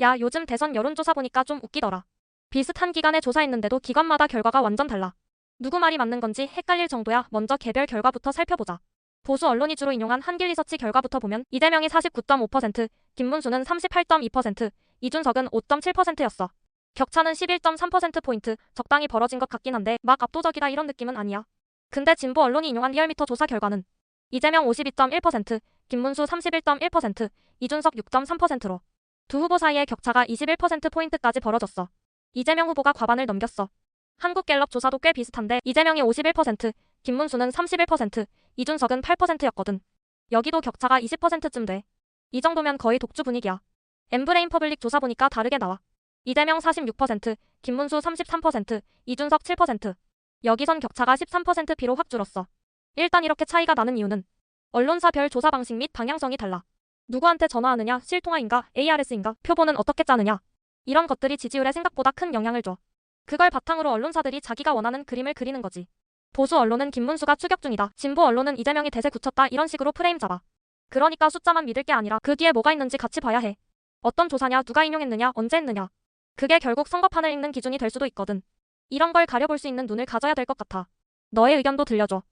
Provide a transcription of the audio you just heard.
야, 요즘 대선 여론조사 보니까 좀 웃기더라. 비슷한 기간에 조사했는데도 기관마다 결과가 완전 달라. 누구 말이 맞는 건지 헷갈릴 정도야. 먼저 개별 결과부터 살펴보자. 보수 언론이 주로 인용한 한길 리서치 결과부터 보면 이재명이 49.5%, 김문수는 38.2%, 이준석은 5.7%였어. 격차는 11.3%포인트, 적당히 벌어진 것 같긴 한데 막 압도적이다 이런 느낌은 아니야. 근데 진보 언론이 인용한 리얼미터 조사 결과는 이재명 52.1%, 김문수 31.1%, 이준석 6.3%로 두 후보 사이의 격차가 21%포인트까지 벌어졌어. 이재명 후보가 과반을 넘겼어. 한국갤럽 조사도 꽤 비슷한데 이재명이 51%, 김문수는 31%, 이준석은 8%였거든. 여기도 격차가 20%쯤 돼. 이 정도면 거의 독주 분위기야. 엠브레인 퍼블릭 조사 보니까 다르게 나와. 이재명 46%, 김문수 33%, 이준석 7%. 여기선 격차가 13%피로 확 줄었어. 일단 이렇게 차이가 나는 이유는 언론사별 조사 방식 및 방향성이 달라. 누구한테 전화하느냐, 실통화인가, ARS인가, 표본은 어떻게 짜느냐. 이런 것들이 지지율에 생각보다 큰 영향을 줘. 그걸 바탕으로 언론사들이 자기가 원하는 그림을 그리는 거지. 보수 언론은 김문수가 추격 중이다. 진보 언론은 이재명이 대세 굳혔다. 이런 식으로 프레임 잡아. 그러니까 숫자만 믿을 게 아니라 그 뒤에 뭐가 있는지 같이 봐야 해. 어떤 조사냐, 누가 인용했느냐, 언제 했느냐. 그게 결국 선거판을 읽는 기준이 될 수도 있거든. 이런 걸 가려볼 수 있는 눈을 가져야 될 것 같아. 너의 의견도 들려줘.